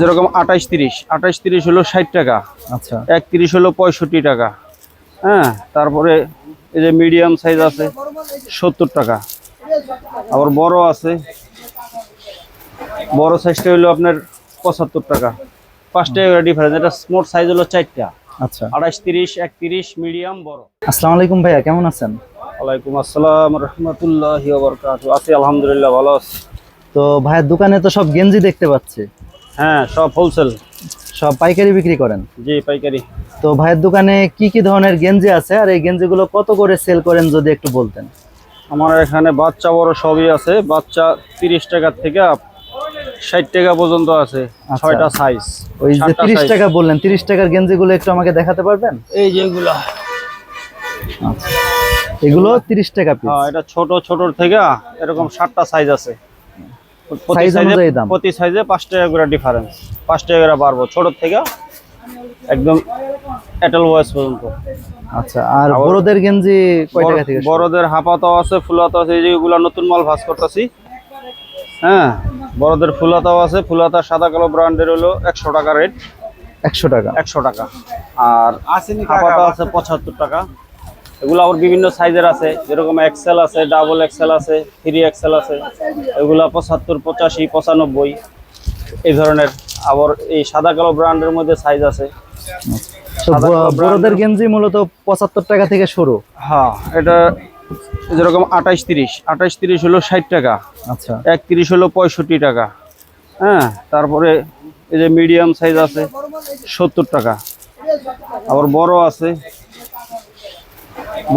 যেরকম আঠাইশ তিরিশ। আঠাইশ তিরিশ হলো ষাট টাকা। আচ্ছা। একত্রিশ হলো পঁয়ষট্টি টাকা। হ্যাঁ তারপরে এই যে মিডিয়াম সাইজ আছে সত্তর টাকা। আবার বড় আছে বড় সাইজটা হলো আপনার পঁচাত্তর টাকা। পাঁচ টাকা ডিফারেন্স এটা স্মোট সাইজ হলো চারটা। আচ্ছা। আঠাইশ তিরিশ একত্রিশ মিডিয়াম বড়। আসসালামু আলাইকুম ভাইয়া কেমন আছেন? ওয়ালাইকুম আসসালাম রহমতুল্লাহ আছি আলহামদুলিল্লাহ ভালো আছি। তো ভাইয়ের দোকানে তো সব গেঞ্জি দেখতে পাচ্ছি। হ্যাঁ সব হোলসেল সব পাইকারি বিক্রি করেন? জি পাইকারি। তো ভাইয়ের দোকানে কি কি ধরনের গেঞ্জি আছে? আর এই গেঞ্জিগুলো কত করে সেল করেন যদি একটু বলতেন? আমার এখানে বাচ্চা বড় সবই আছে। বাচ্চা তিরিশ টাকা থেকে ষাট টাকা পর্যন্ত আছে। আচ্ছা। ছয়টা সাইজ ওই যে তিরিশ টাকা বললেন তিরিশ টাকার গেঞ্জিগুলো একটু আমাকে দেখাতে পারবেন? এই যেগুলা। আচ্ছা। এগুলো তিরিশ টাকা পিস হ্যাঁ এটা ছোট ছোটর থেকে এরকম সাতটা সাইজ আছে। প্রতি অনুযায়ী দাম। সাইজে পাঁচ টাকা করে ডিফারেন্স পাঁচ টাকা করে বাড়বো ছোট থেকে একদম এটেল বয়স পর্যন্ত। আচ্ছা আর বড়দের গেঞ্জি কয় টাকা থেকে বড়দের হাফাতাও আছে ফুলাতাও আছে এই নতুন মাল ভাস করতেছি। হ্যাঁ বড়দের ফুলাতাও আছে ফুলাতা সাদা কালো ব্র্যান্ডের হলো একশো টাকা রেট একশো টাকা। একশো টাকা। আর হাফাতা আছে পঁচাত্তর টাকা। এগুলো আবার বিভিন্ন সাইজের আছে যেরকম এক্সেল আছে ডাবল এক্সেল আছে থ্রি এক্সেল আছে এগুলা পঁচাত্তর পঁচাশি পঁচানব্বই এই ধরনের আবার এই সাদা কালো ব্র্যান্ডের মধ্যে সাইজ আছে। বড়দের গেঞ্জি মূলত পঁচাত্তর টাকা থেকে শুরু। হ্যাঁ এটা যেরকম আঠাইশ তিরিশ আঠাইশ তিরিশ হলো ষাট টাকা আচ্ছা। একত্রিশ হলো পঁয়ষট্টি টাকা হ্যাঁ তারপরে এই যে মিডিয়াম সাইজ আছে সত্তর টাকা আবার বড় আছে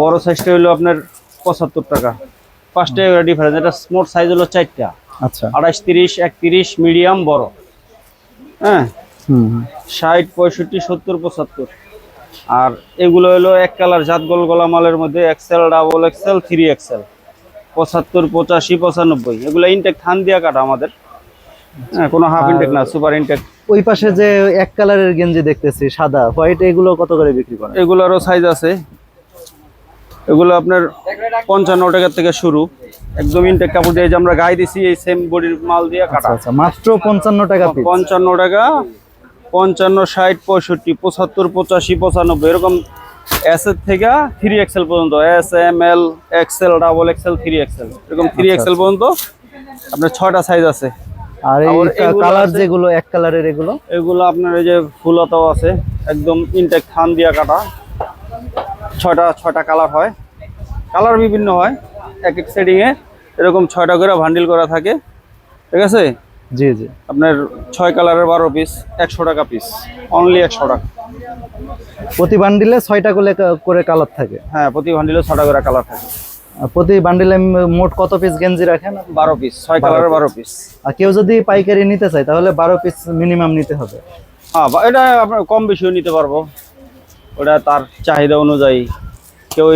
বড় সাইজটা হলো আপনার পঁচাত্তর টাকা। পাঁচ টাকা ডিফারেন্স এটা স্মোট সাইজ হলো চারটা। আচ্ছা। আঠাইশ তিরিশ একত্রিশ মিডিয়াম বড়। হ্যাঁ। ষাট পঁয়ষট্টি সত্তর পঁচাত্তর। আর এগুলো হলো এক কালার জাত গোল গোলা মালের মধ্যে XL double XL three XL পঁচাত্তর পঁচাশি পঁচানব্বই। এগুলো ইনটেক থান দিয়া কাটা আমাদের। হ্যাঁ কোনো হাফ ইনটেক না সুপার ইনটেক ওই পাশে যে এক কালারের গেঞ্জি দেখতেছি সাদা হোয়াইট এগুলো কত করে বিক্রি করেন? এগুলোরও সাইজ আছে। এগুলো আপনার পঞ্চান্ন টাকার থেকে শুরু। একদম ইনটেক কাপড় দিয়ে যে আমরা গায়ে দিছি এই সেম বডির মাল দিয়ে কাটা। আচ্ছা আচ্ছা মাত্র পঞ্চান্ন টাকা পঞ্চান্ন টাকা পঞ্চান্ন ষাট পঁয়ষট্টি পঁচাত্তর পঁচাশি পঁচানব্বই এরকম এস এর থেকে থ্রি এক্সেল পর্যন্ত। S M L XL double XL three XL এরকম থ্রি আচ্ছা, এক্সেল পর্যন্ত আপনার ছয়টা সাইজ আছে। আর এই কালার যেগুলো এক কালারের এগুলো? এগুলো আপনার এই যে ফুলতাও আছে একদম ইনটেক থান দিয়া কাটা। ছয়টা ছয়টা কালার হয়। কালার বিভিন্ন হয় এক এক সেটিংয়ে এরকম ছয়টা করে ভান্ডিল করা থাকে। ঠিক আছে? জি জি। আপনার ছয় কালারের বারো পিস একশো টাকা পিস অনলি একশো টাকা। প্রতি বান্ডিলে ছয়টা করে করে কালার থাকে? হ্যাঁ প্রতি ভান্ডিলে ছটা করে কালার থাকে। প্রতি বান্ডিলে মোট কত পিস গেঞ্জি রাখেন? বারো পিস ছয় কালারের বারো পিস আর কেউ যদি পাইকারি নিতে চায় তাহলে বারো পিস মিনিমাম নিতে হবে। হ্যাঁ এটা আপনার কম বেশিও নিতে পারব। ওটা তার চাহিদা অনুযায়ী কেউ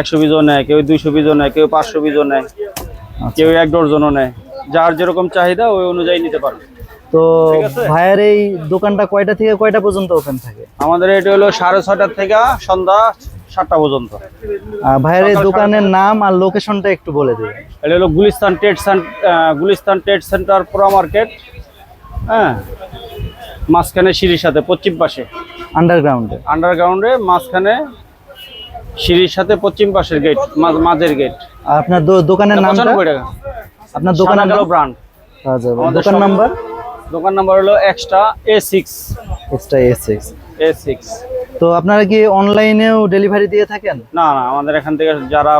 একশো পিসও নেয় কেউ দুইশো পিসও নেয় কেউ পাঁচশো পিসও নেয় কেউ এক ডজনও নেয়। যার যেরকম চাহিদা ওই অনুযায়ী নিতে পারবে। তো ভাইয়ের এই দোকানটা কয়টা থেকে কয়টা পর্যন্ত ওপেন থাকে? আমাদের এটা হলো সাড়ে ছটার থেকে সন্ধ্যা সাতটা পর্যন্ত। ভাইয়ের এই দোকানের নাম আর লোকেশনটা একটু বলে দেবেন। এটা হলো Gulistan trade centre Gulistan trade centre পুরা মার্কেট হ্যাঁ? মাঝখানে সিঁড়ির সাথে পশ্চিম পাশে। আন্ডারগ্রাউন্ডে আন্ডারগ্রাউন্ডে মাঝখানে সিঁড়ির সাথে পশ্চিম পাশের গেট মাঝের গেট আর আপনার দোকানের টাকা। আপনার দোকানের নাম? পাওয়া যাবে। আমাদের দোকান নাম্বার? দোকান নাম্বার হলো extra A six extra A six A six তো আপনারা কি অনলাইনেও ডেলিভারি দিয়ে থাকেন? না না আমাদের এখান থেকে যারা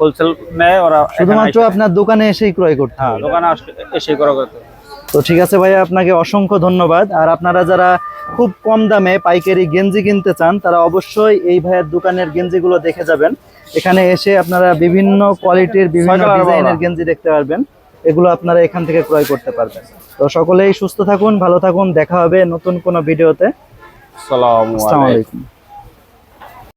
হোলসেল নেয় ওরা শুধুমাত্র আপনার দোকানে এসেই ক্রয় করতে হ্যাঁ দোকানে আসলে এসে করা করতে। তো ঠিক আছে ভাইয়া আপনাকে অসংখ্য ধন্যবাদ। আর আপনারা যারা খুব কম দামে পাইকারি গেঞ্জি কিনতে চান তারা অবশ্যই এই ভাইয়ের দোকানের গেঞ্জিগুলো দেখে যাবেন। এখানে এসে আপনারা বিভিন্ন কোয়ালিটির বিভিন্ন ডিজাইনের গেঞ্জি দেখতে পারবেন। এগুলো আপনারা এখান থেকে ক্রয় করতে পারবেন। তো সকলেই সুস্থ থাকুন ভালো থাকুন দেখা হবে নতুন কোনো ভিডিওতে। আসসালামু আলাইকুম।